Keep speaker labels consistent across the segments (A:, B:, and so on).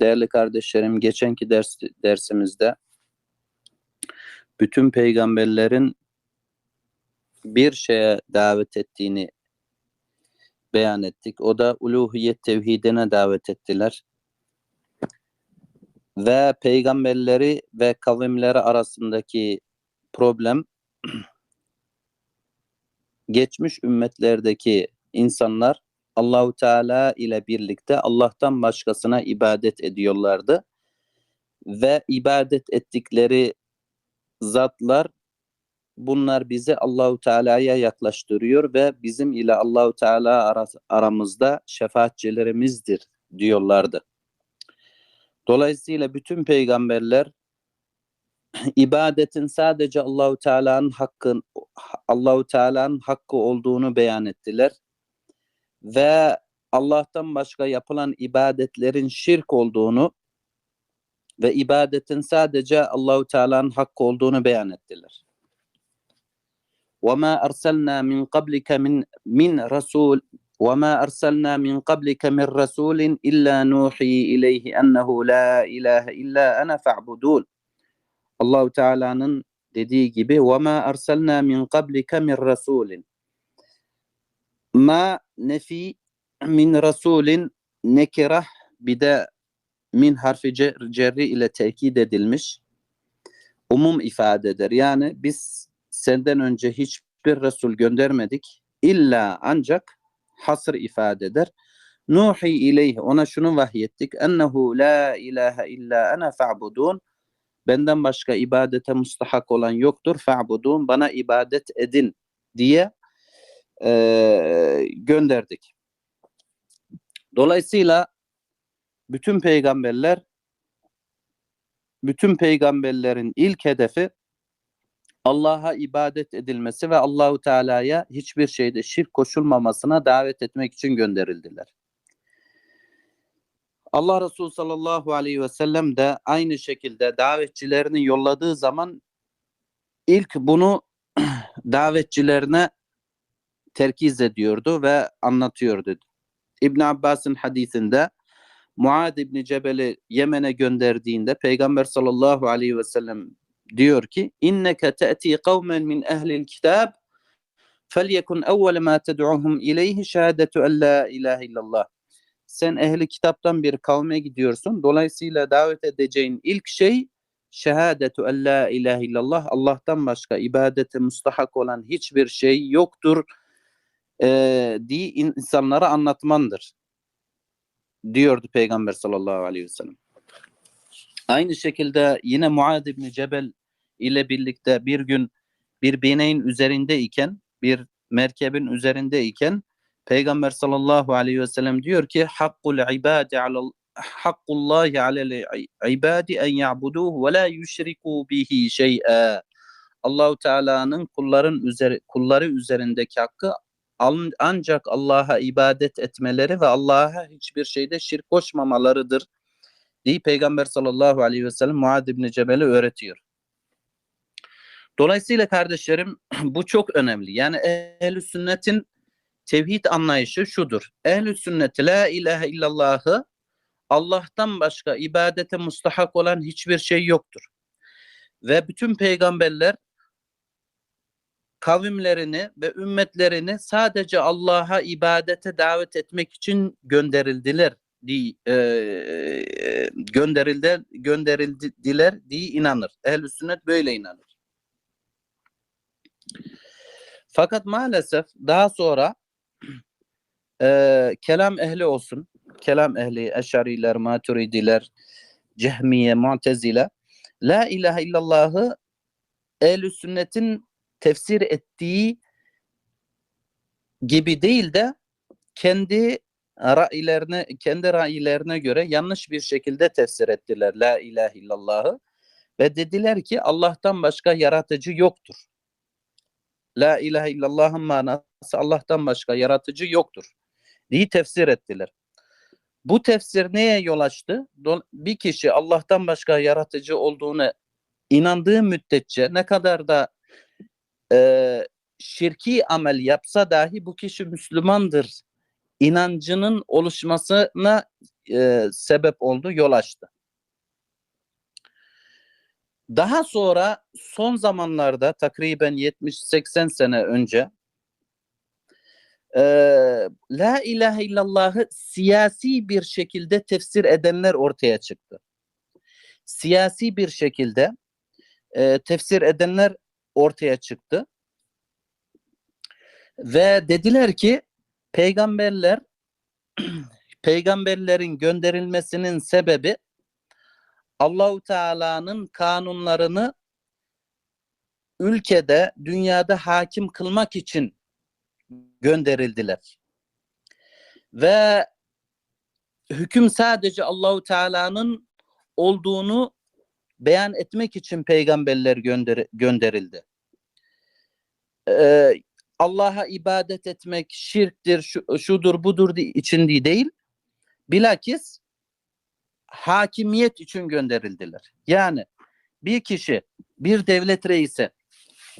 A: Değerli kardeşlerim, geçenki ders, dersimizde bütün peygamberlerin bir şeye davet ettiğini beyan ettik. O da uluhiyet tevhidine davet ettiler. Ve peygamberleri ve kavimleri arasındaki problem geçmiş ümmetlerdeki insanlar Allahu Teala ile birlikte Allah'tan başkasına ibadet ediyorlardı. Ve ibadet ettikleri zatlar bunlar bizi Allahu Teala'ya yaklaştırıyor ve bizim ile Allahu Teala aramızda şefaatçilerimizdir diyorlardı. Dolayısıyla bütün peygamberler ibadetin sadece Allahu Teala'nın hakkın Allahu Teala'nın hakkı olduğunu beyan ettiler ve Allah'tan başka yapılan ibadetlerin şirk olduğunu ve ibadetin sadece Allahu Teala'nın hakkı olduğunu beyan ettiler. وَمَا أَرْسَلْنَا مِنْ قَبْلِكَ مِنْ مِنْ رَسُولٍ وَمَا أَرْسَلْنَا مِنْ قَبْلِكَ مِنْ رَسُولٍ إِلَّا نُوحِي إِلَيْهِ أَنَّهُ لَا إِلَٰهَ إِلَّا أَنَا فَاعْبُدُونَ Allahu Teala'nın dediği gibi وَمَا أَرْسَلْنَا مِنْ قَبْلِكَ مِنْ رَسُولٍ Ma nefi min rasulin nekirah bir de min harfi cer- cerri ile tekit edilmiş umum ifade eder. Yani biz senden önce hiçbir Resul göndermedik. İlla ancak hasır ifade eder. Nuhi ileyhi ona şunu vahyettik. Ennehu la ilahe illa ana fa'budun. Benden başka ibadete mustahak olan yoktur. Fa'budun bana ibadet edin diye eee, gönderdik. Dolayısıyla bütün peygamberler bütün peygamberlerin ilk hedefi Allah'a ibadet edilmesi ve Allahu Teala'ya hiçbir şeyde şirk koşulmamasına davet etmek için gönderildiler. Allah Resulü sallallahu aleyhi ve sellem de aynı şekilde davetçilerini yolladığı zaman ilk bunu davetçilerine terkiz ediyordu ve anlatıyordu. İbn Abbas'ın hadisinde Muad İbni Cebel'i Yemen'e gönderdiğinde Peygamber sallallahu aleyhi ve sellem diyor ki inneke te'ti kavmen min ehlil kitab felyekun evvele ma ted'uhum ileyhi şehadetu en la ilahe illallah. Sen ehli kitaptan bir kavme gidiyorsun. Dolayısıyla davet edeceğin ilk şey şehadetu en la ilahe illallah. Allah'tan başka ibadete mustahak olan hiçbir şey yoktur e, diye insanlara anlatmandır diyordu Peygamber sallallahu aleyhi ve sellem. Aynı şekilde yine Muad İbni Cebel ile birlikte bir gün bir bineğin üzerindeyken, bir merkebin üzerindeyken Peygamber sallallahu aleyhi ve sellem diyor ki hakkul ibadi alel hakkullahi alel ibadi en ya'buduhu ve la yüşriku bihi şey'a. Allahu Teala'nın kulların üzeri, kulları üzerindeki hakkı ancak Allah'a ibadet etmeleri ve Allah'a hiçbir şeyde şirk koşmamalarıdır diye Peygamber sallallahu aleyhi ve sellem Muad İbni Cebel'e öğretiyor. Dolayısıyla kardeşlerim bu çok önemli. Yani ehl sünnetin tevhid anlayışı şudur. ehl sünnet la ilahe illallahı Allah'tan başka ibadete mustahak olan hiçbir şey yoktur. Ve bütün peygamberler kavimlerini ve ümmetlerini sadece Allah'a ibadete davet etmek için gönderildiler diye e, gönderildi gönderildiler diye inanır. Ehl-i sünnet böyle inanır. Fakat maalesef daha sonra e, kelam ehli olsun, kelam ehli, eşariler, maturidiler, cehmiye, mu'tezile la ilahe illallahı ehl sünnetin tefsir ettiği gibi değil de kendi ra'yilerine kendi ra'yilerine göre yanlış bir şekilde tefsir ettiler la ilahe illallahı ve dediler ki Allah'tan başka yaratıcı yoktur. La ilahe illallah'ın manası Allah'tan başka yaratıcı yoktur diye tefsir ettiler. Bu tefsir neye yol açtı? Bir kişi Allah'tan başka yaratıcı olduğunu inandığı müddetçe ne kadar da e, şirki amel yapsa dahi bu kişi Müslümandır inancının oluşmasına e, sebep oldu, yol açtı. Daha sonra son zamanlarda takriben 70-80 sene önce e, La ilahe illallah'ı siyasi bir şekilde tefsir edenler ortaya çıktı. Siyasi bir şekilde e, tefsir edenler ortaya çıktı. Ve dediler ki peygamberler peygamberlerin gönderilmesinin sebebi Allahu Teala'nın kanunlarını ülkede, dünyada hakim kılmak için gönderildiler. Ve hüküm sadece Allahu Teala'nın olduğunu beyan etmek için peygamberler gönder gönderildi. Ee, Allah'a ibadet etmek şirktir, şu, şudur budur için değil. Bilakis hakimiyet için gönderildiler. Yani bir kişi, bir devlet reisi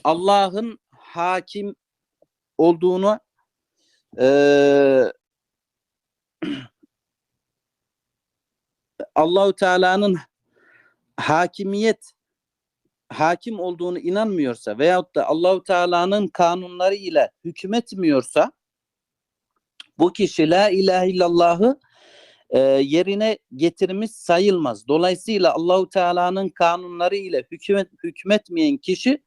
A: Allah'ın hakim olduğunu e, Allahu Teala'nın hakimiyet hakim olduğunu inanmıyorsa veyahut da Allahu Teala'nın kanunları ile hükmetmiyorsa bu kişi la ilahe illallah'ı e, yerine getirmiş sayılmaz. Dolayısıyla Allahu Teala'nın kanunları ile hükmet, hükmetmeyen kişi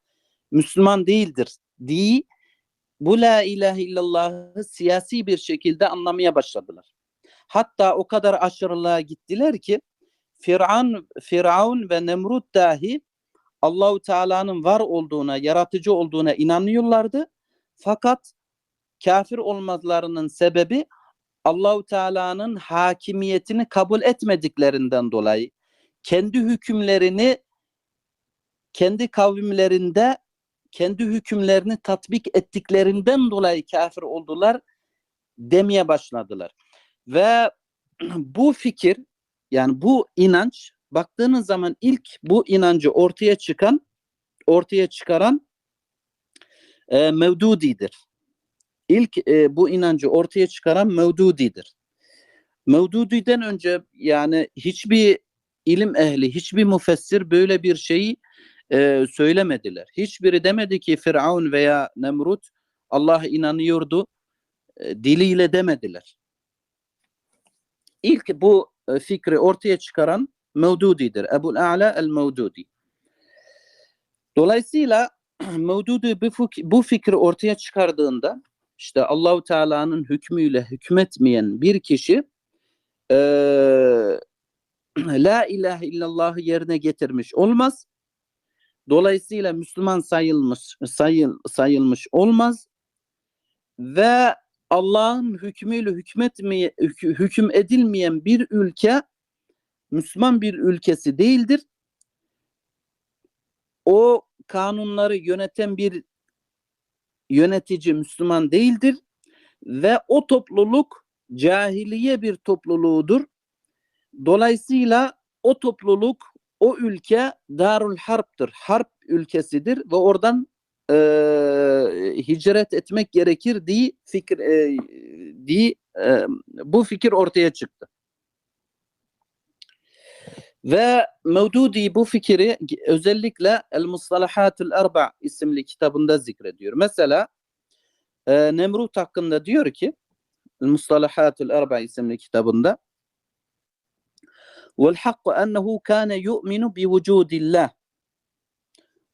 A: Müslüman değildir diye bu la ilahe illallah'ı siyasi bir şekilde anlamaya başladılar. Hatta o kadar aşırılığa gittiler ki Firavun, Firavun ve Nemrut dahi Allahu Teala'nın var olduğuna, yaratıcı olduğuna inanıyorlardı. Fakat kafir olmalarının sebebi Allahu Teala'nın hakimiyetini kabul etmediklerinden dolayı kendi hükümlerini kendi kavimlerinde kendi hükümlerini tatbik ettiklerinden dolayı kafir oldular demeye başladılar. Ve bu fikir yani bu inanç baktığınız zaman ilk bu inancı ortaya çıkan ortaya çıkaran e, Mevdudi'dir. İlk e, bu inancı ortaya çıkaran Mevdudi'dir. Mevdudi'den önce yani hiçbir ilim ehli, hiçbir müfessir böyle bir şeyi e, söylemediler. Hiçbiri demedi ki Firavun veya Nemrut Allah inanıyordu e, diliyle demediler. İlk bu e, fikri ortaya çıkaran Mevdudi'dir. Ebu'l A'la el-Mevdudi. Dolayısıyla Mevdudi bu fikri ortaya çıkardığında işte Allahu Teala'nın hükmüyle hükmetmeyen bir kişi e, La ilahe illallah'ı yerine getirmiş olmaz. Dolayısıyla Müslüman sayılmış sayıl, sayılmış olmaz ve Allah'ın hükmüyle hükmetmeye hüküm edilmeyen bir ülke Müslüman bir ülkesi değildir. O kanunları yöneten bir yönetici Müslüman değildir ve o topluluk cahiliye bir topluluğudur. Dolayısıyla o topluluk, o ülke Darul Harp'tır. Harp ülkesidir ve oradan e, hicret etmek gerekir diye fikir e, diye e, bu fikir ortaya çıktı. Ve Mevdudi bu fikri özellikle El Mustalahatul Erba isimli kitabında zikrediyor. Mesela e, Nemrut hakkında diyor ki El Mustalahatul Erba isimli kitabında والحق أنه كان يؤمن بوجود الله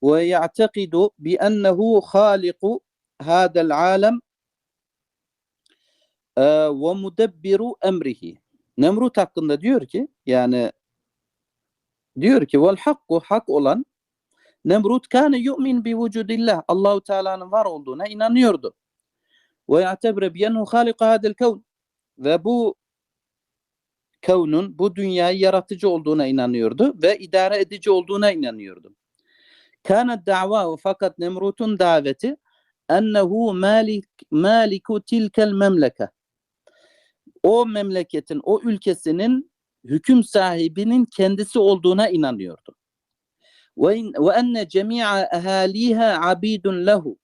A: ويعتقد بأنه خالق هذا العالم ومدبر أمره Nemrut hakkında diyor ki yani Diyor ki vel hakku hak olan Nemrut kâne yu'min bi vücudillah. Allahu Teala'nın var olduğuna inanıyordu. Ve ya'tebre biyenhu hâlika hadel kevn. Ve bu kavnun, bu dünyayı yaratıcı olduğuna inanıyordu ve idare edici olduğuna inanıyordu. Kâne da'va fakat Nemrut'un daveti ennehu malik, maliku tilkel memleke. O memleketin, o ülkesinin hüküm sahibinin kendisi olduğuna inanıyordu. Ve enne cemi'a ehaliha abidun lehu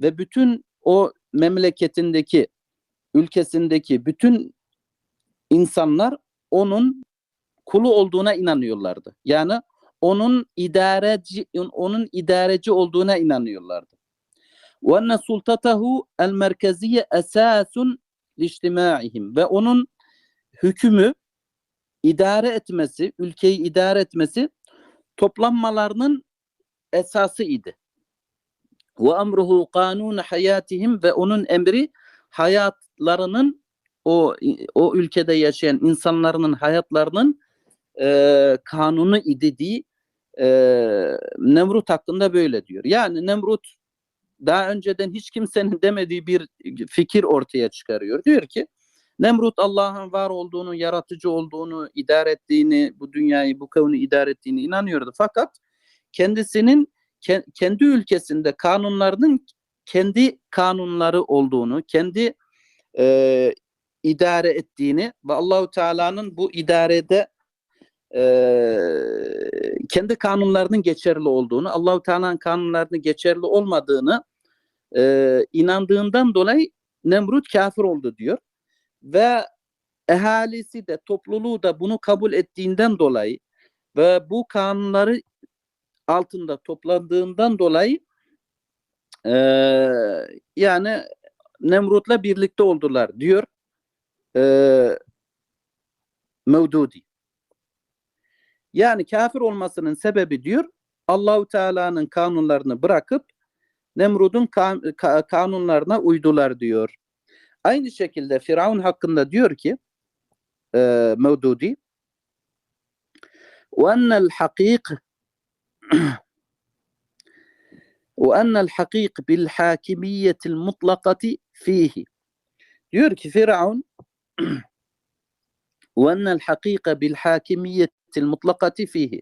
A: ve bütün o memleketindeki ülkesindeki bütün insanlar onun kulu olduğuna inanıyorlardı. Yani onun idareci onun idareci olduğuna inanıyorlardı. Ve enne sultatahu el merkeziye esasun ve onun hükmü idare etmesi, ülkeyi idare etmesi toplanmalarının esası idi. Ve emruhu kanun hayatihim ve onun emri hayatlarının o o ülkede yaşayan insanların hayatlarının e, kanunu idi diye e, Nemrut hakkında böyle diyor. Yani Nemrut daha önceden hiç kimsenin demediği bir fikir ortaya çıkarıyor. Diyor ki Nemrut Allah'ın var olduğunu, yaratıcı olduğunu, idare ettiğini, bu dünyayı, bu kavunu idare ettiğini inanıyordu. Fakat kendisinin ke, kendi ülkesinde kanunlarının kendi kanunları olduğunu, kendi e, idare ettiğini ve Allahu Teala'nın bu idarede e, kendi kanunlarının geçerli olduğunu, Allahu Teala'nın kanunlarının geçerli olmadığını e, inandığından dolayı Nemrut kafir oldu diyor. Ve ehalisi de topluluğu da bunu kabul ettiğinden dolayı ve bu kanunları altında toplandığından dolayı e, yani Nemrut'la birlikte oldular diyor e, Mevdudi. Yani kafir olmasının sebebi diyor Allahu Teala'nın kanunlarını bırakıp Nemrud'un kan, ka, kanunlarına uydular diyor. Aynı şekilde Firavun hakkında diyor ki e, Mevdudi وأن الحقيق وأن الحقيق بالحاكمية المطلقة فيه diyor ki Firavun وأن الحقيق بالحاكمية المطلقة فيه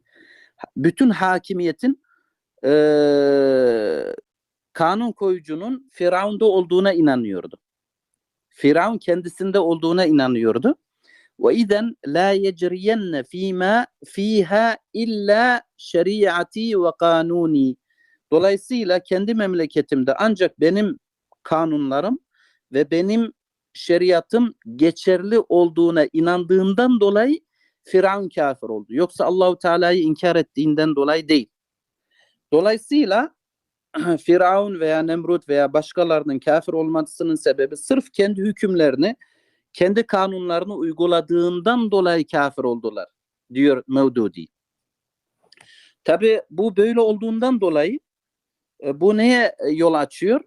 A: bütün hakimiyetin e, kanun koyucunun Firavun'da olduğuna inanıyordu. Firavun kendisinde olduğuna inanıyordu. Ve iden la yecriyenne fîmâ fîhâ illa şeriatî ve kanuni. Dolayısıyla kendi memleketimde ancak benim kanunlarım ve benim şeriatım geçerli olduğuna inandığından dolayı Firavun kafir oldu. Yoksa Allahu Teala'yı inkar ettiğinden dolayı değil. Dolayısıyla Firavun veya Nemrut veya başkalarının kafir olmasının sebebi sırf kendi hükümlerini, kendi kanunlarını uyguladığından dolayı kafir oldular diyor Mevdudi. Tabi bu böyle olduğundan dolayı e, bu neye yol açıyor?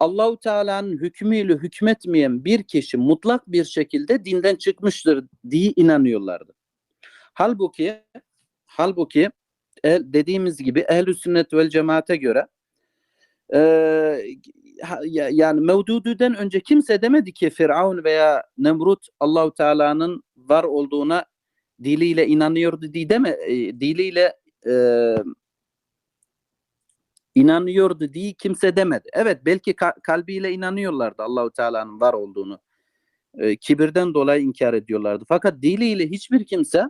A: Allahu Teala'nın hükmüyle hükmetmeyen bir kişi mutlak bir şekilde dinden çıkmıştır diye inanıyorlardı. Halbuki halbuki dediğimiz gibi ehl sünnet vel cemaate göre e, yani Mevdudu'den önce kimse demedi ki Firavun veya Nemrut Allahu Teala'nın var olduğuna diliyle inanıyordu diye deme diliyle e, inanıyordu diye kimse demedi. Evet belki ka- kalbiyle inanıyorlardı Allahu Teala'nın var olduğunu. E, kibirden dolayı inkar ediyorlardı. Fakat diliyle hiçbir kimse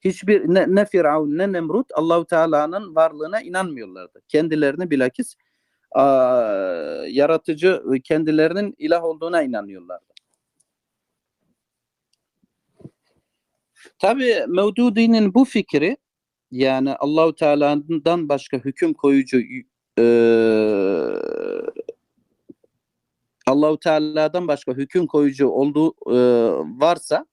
A: hiçbir ne, ne Firavun ne Nemrut Allahu Teala'nın varlığına inanmıyorlardı. Kendilerini bilakis yaratıcı kendilerinin ilah olduğuna inanıyorlardı. Tabi Mevdudi'nin bu fikri yani Allahu Teala'dan başka hüküm koyucu e, Allahu Teala'dan başka hüküm koyucu olduğu e, varsa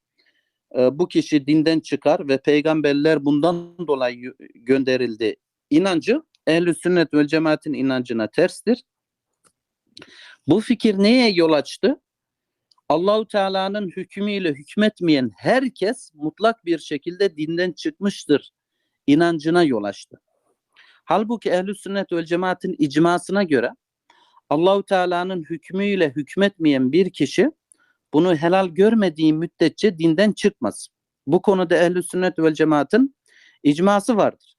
A: e, bu kişi dinden çıkar ve peygamberler bundan dolayı gönderildi inancı ehl sünnet ve cemaatin inancına terstir. Bu fikir neye yol açtı? Allahu Teala'nın hükmüyle hükmetmeyen herkes mutlak bir şekilde dinden çıkmıştır inancına yol açtı. Halbuki ehl sünnet ve cemaatin icmasına göre Allahu Teala'nın hükmüyle hükmetmeyen bir kişi bunu helal görmediği müddetçe dinden çıkmaz. Bu konuda ehl sünnet ve cemaatin icması vardır.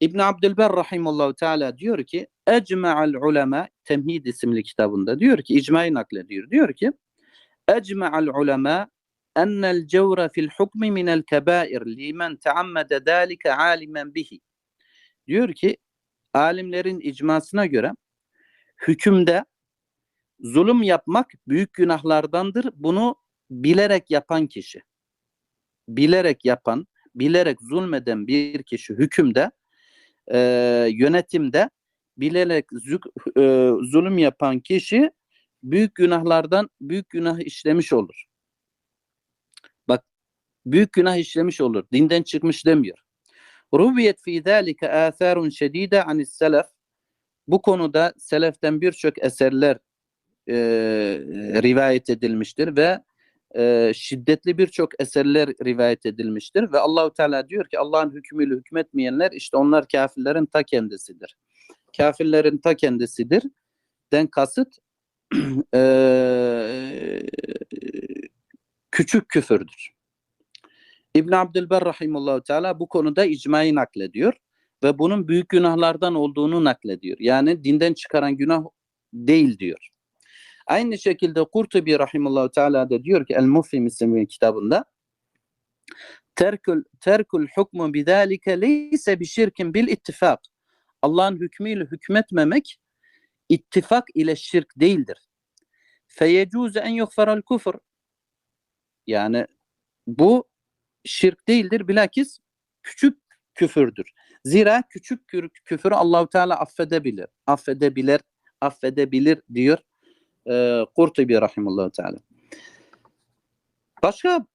A: İbn Abdülber rahimallahu teala diyor ki ecma'al ulema Temhid isimli kitabında diyor ki icmayı naklediyor. Diyor ki ecma'al ulema ennel cevre fil hukmi minel kebair limen teammede dalike alimen bihi. Diyor ki alimlerin icmasına göre hükümde zulüm yapmak büyük günahlardandır. Bunu bilerek yapan kişi. bilerek yapan, bilerek zulmeden bir kişi hükümde, e, yönetimde bilerek zük- e, zulüm yapan kişi büyük günahlardan büyük günah işlemiş olur. Bak büyük günah işlemiş olur. Dinden çıkmış demiyor. Rubiyet fi zalika atharun şedide anis selef. Bu konuda seleften birçok eserler e, rivayet edilmiştir ve e, şiddetli birçok eserler rivayet edilmiştir ve Allahu Teala diyor ki Allah'ın hükmüyle hükmetmeyenler işte onlar kafirlerin ta kendisidir. Kafirlerin ta kendisidir. Den kasıt e, küçük küfürdür. İbn Abdülber rahimullahu teala bu konuda icmayı naklediyor ve bunun büyük günahlardan olduğunu naklediyor. Yani dinden çıkaran günah değil diyor. Aynı şekilde Kurtubi rahimullahu teala da diyor ki El Mufhim isimli kitabında terkül terkül hukmu bidalike leyse bi şirkin bil ittifak. Allah'ın hükmüyle hükmetmemek ittifak ile şirk değildir. Feyecuzu en yughfaral kufr. Yani bu şirk değildir bilakis küçük küfürdür. Zira küçük kü- küfürü Allahu Teala affedebilir. Affedebilir, affedebilir diyor e, Kurtubi rahimehullah teala. Başka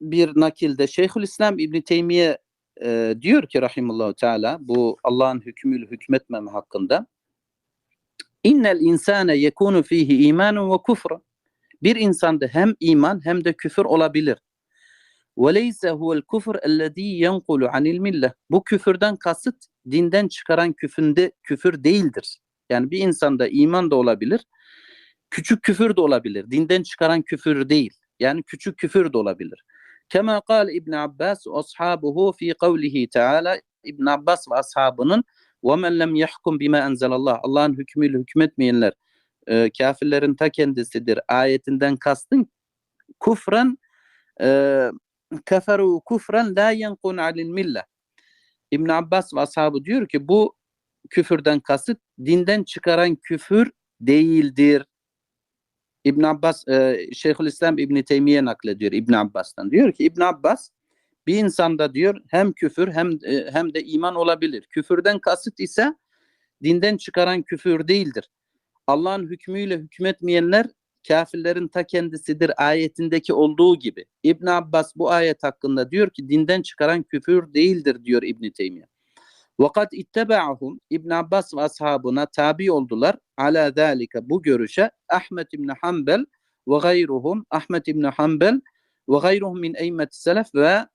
A: bir nakilde Şeyhülislam İbn Teymiye e, diyor ki rahimehullah teala bu Allah'ın hükmüyle hükmetmeme hakkında İnnel insane yekunu fihi imanun ve kufr. Bir insanda hem iman hem de küfür olabilir. Leyse huvel kufr ellezî yenqulu anil millah. Bu küfürden kasıt dinden çıkaran küfünde küfür değildir. Yani bir insanda iman da olabilir, Küçük küfür de olabilir. Dinden çıkaran küfür değil. Yani küçük küfür de olabilir. Kema kal İbn Abbas ashabuhu fi kavlihi Teala İbn Abbas ve ashabının ve men lem yahkum bima enzelallah Allah'ın hükmüyle hükmetmeyenler e, kafirlerin ta kendisidir ayetinden kastın kufran e, keferu kufran la yenkun alil millah İbn Abbas ve ashabı diyor ki bu küfürden kasıt dinden çıkaran küfür değildir. İbn Abbas e, Şeyhülislam İbn Teymiye naklediyor İbn Abbas'tan. Diyor ki İbn Abbas bir insanda diyor hem küfür hem e, hem de iman olabilir. Küfürden kasıt ise dinden çıkaran küfür değildir. Allah'ın hükmüyle hükmetmeyenler kafirlerin ta kendisidir ayetindeki olduğu gibi. İbn Abbas bu ayet hakkında diyor ki dinden çıkaran küfür değildir diyor İbn Teymiye. Vakat ittebaahum İbn Abbas ve ashabına tabi oldular ala zalika bu görüşe Ahmet İbn Hanbel ve gayruhum Ahmet İbn Hanbel ve gayruhum min eymet selef ve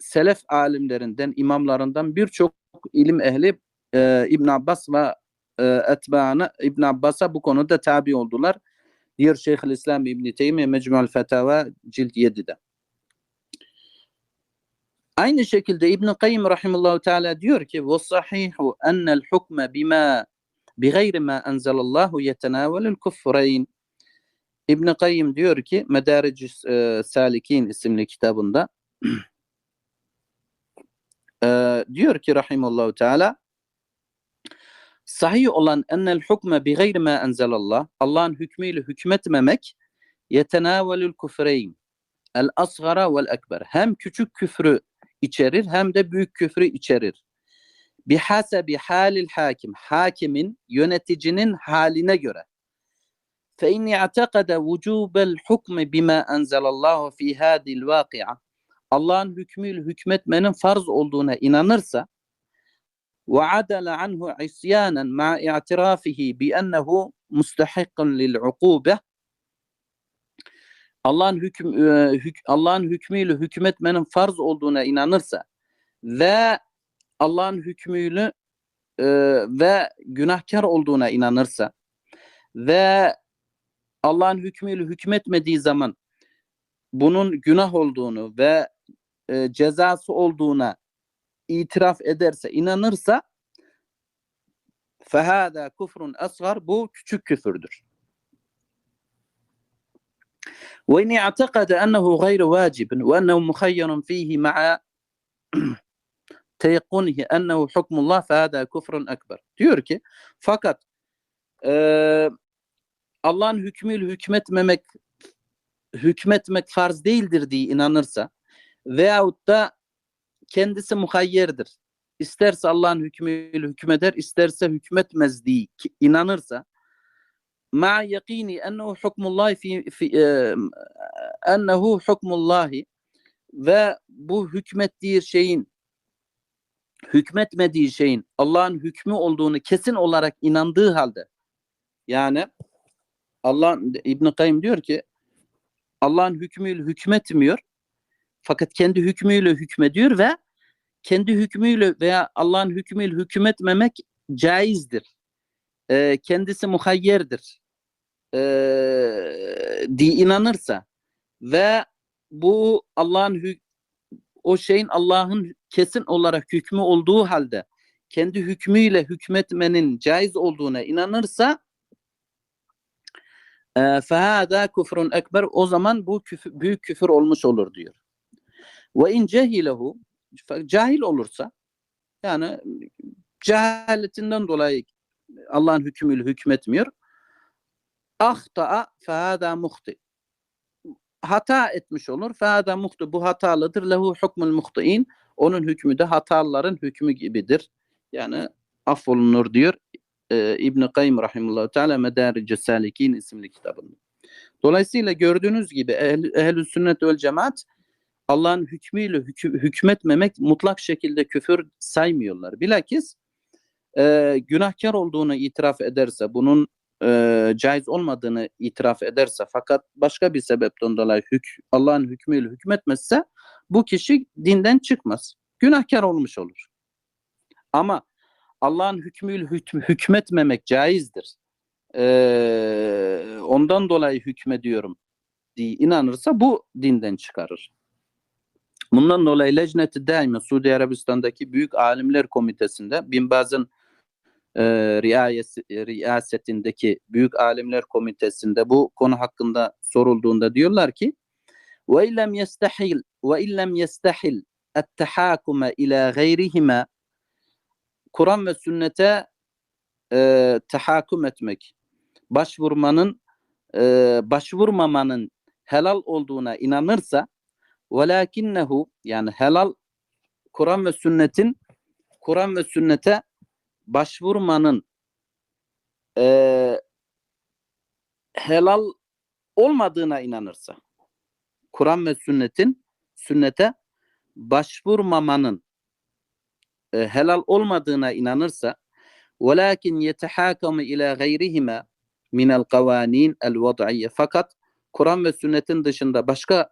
A: selef alimlerinden, imamlarından birçok ilim ehli e, İbn Abbas ve e, etbaına İbn Abbas'a bu konuda tabi oldular. Diyor Şeyhülislam İbn Teymiye Mecmu'l Fetava cilt 7'de. Aynı şekilde İbn Kayyim rahimehullah teala diyor ki ve sahihu enel hukme bima bigayri ma enzelallahu yetenavelul kufreyn. İbn Kayyim diyor ki Medaric e, Salikin isimli kitabında e, diyor ki rahimehullah teala sahih olan enel hukme bi gayri ma enzelallah Allah'ın hükmüyle hükmetmemek yetenavelül küfreyn el asgara vel ekber hem küçük küfrü içerir hem de büyük küfrü içerir. Bir Bihasebi halil hakim. Hakimin, yöneticinin haline göre. Fe inni atakada vücubel hukmi bima enzelallahu fi hadil vakia. Allah'ın hükmüyle hükmetmenin farz olduğuna inanırsa ve adale anhu isyanen ma i'tirafihi bi ennehu mustahikkun lil ukube Allah'ın hüküm e, hük, Allah'ın hükmüyle hükmetmenin farz olduğuna inanırsa ve Allah'ın hükmüyle e, ve günahkar olduğuna inanırsa ve Allah'ın hükmüyle hükmetmediği zaman bunun günah olduğunu ve e, cezası olduğuna itiraf ederse, inanırsa fehâdâ kufrun asgar bu küçük küfürdür. İn i'tekade ennehu gayru vacibin ve ennehu muhayyarun fihi ma'a teyakkunihi ennehu hukmullah fehâdâ kufrun ekber. Diyor ki fakat e, Allah'ın hükmüyle hükmetmemek hükmetmek farz değildir diye inanırsa veyahut da kendisi muhayyerdir. İsterse Allah'ın hükmüyle hükmeder, isterse hükmetmez diye ki- inanırsa ma yakini ennehu hukmullah fi, fi e, ennehu hukmullahi ve bu hükmettiği şeyin hükmetmediği şeyin Allah'ın hükmü olduğunu kesin olarak inandığı halde yani Allah İbn Kayyim diyor ki Allah'ın hükmüyle hükmetmiyor fakat kendi hükmüyle hükmediyor ve kendi hükmüyle veya Allah'ın hükmüyle hükmetmemek caizdir. Ee, kendisi muhayyerdir e, diye inanırsa ve bu Allah'ın o şeyin Allah'ın kesin olarak hükmü olduğu halde kendi hükmüyle hükmetmenin caiz olduğuna inanırsa e, fehada küfrün ekber o zaman bu küfür, büyük küfür olmuş olur diyor. Ve in cehilehu cahil olursa yani cehaletinden dolayı Allah'ın hükmüyle hükmetmiyor. Ahta'a fehâdâ muhti. Hata etmiş olur. Fehâdâ muhti. Bu hatalıdır. Lehu hukmul muhti'in. Onun hükmü de hatalıların hükmü gibidir. Yani affolunur diyor e, İbn-i Kayyum Rahimullahu Teala Medaric Salikin isimli kitabında. Dolayısıyla gördüğünüz gibi ehl- ehl-i sünnet vel cemaat Allah'ın hükmüyle hükü- hükmetmemek mutlak şekilde küfür saymıyorlar. Bilakis e, günahkar olduğunu itiraf ederse, bunun e, caiz olmadığını itiraf ederse fakat başka bir sebepten dolayı hük, Allah'ın hükmüyle hükmetmezse bu kişi dinden çıkmaz. Günahkar olmuş olur. Ama Allah'ın hükmüyle hükm- hükmetmemek caizdir. E, ondan dolayı hükmediyorum diye inanırsa bu dinden çıkarır. Bundan dolayı Lecnet-i Daime Suudi Arabistan'daki Büyük Alimler Komitesi'nde Bin Baz'ın e, riayesi- e, riyasetindeki Büyük Alimler Komitesi'nde bu konu hakkında sorulduğunda diyorlar ki ve illem yestahil ve illem yestahil ettehakume ila gayrihima Kur'an ve sünnete e, tahakküm etmek, başvurmanın e, başvurmamanın helal olduğuna inanırsa velakinnehu yani helal Kur'an ve sünnetin Kur'an ve sünnete başvurmanın e, helal olmadığına inanırsa Kur'an ve sünnetin sünnete başvurmamanın e, helal olmadığına inanırsa ila gayrihima min el kavanin el vad'iyye. Fakat Kur'an ve sünnetin dışında başka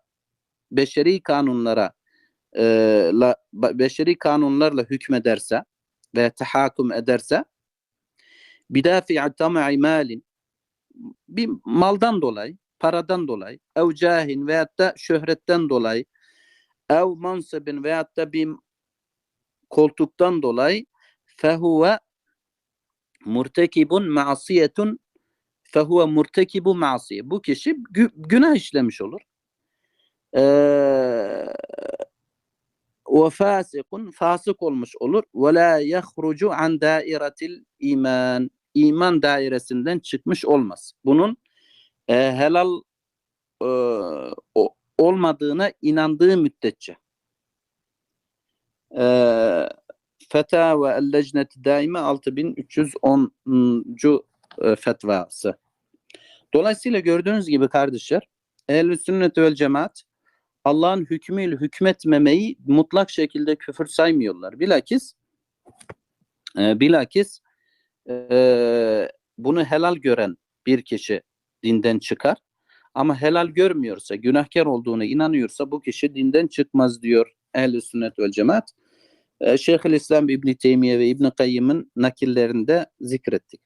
A: beşeri kanunlara e, la, beşeri kanunlarla hükmederse ve tahakküm ederse bidafi'i tam'i malin bir maldan dolayı, paradan dolayı, ev cahin veyahut da şöhretten dolayı, ev mansibin veyahut da bir koltuktan dolayı fehuve murtekibun ma'siyetun fehuve murtekibu ma'siye. Bu kişi gü- günah işlemiş olur. Ee, ve fasikun fasık olmuş olur. Ve la yahrucu an dairatil iman. İman dairesinden çıkmış olmaz. Bunun e, helal e, olmadığına inandığı müddetçe. Ee, Fetava el-Lecnet-i Daime 6310. e, fetvası. Dolayısıyla gördüğünüz gibi kardeşler ehl sünnet vel cemaat Allah'ın hükmüyle hükmetmemeyi mutlak şekilde küfür saymıyorlar. Bilakis e, bilakis e, bunu helal gören bir kişi dinden çıkar. Ama helal görmüyorsa, günahkar olduğuna inanıyorsa bu kişi dinden çıkmaz diyor ehl sünnet vel cemaat. E, Şeyhülislam İbn Teymiye ve İbn Kayyım'ın nakillerinde zikrettik.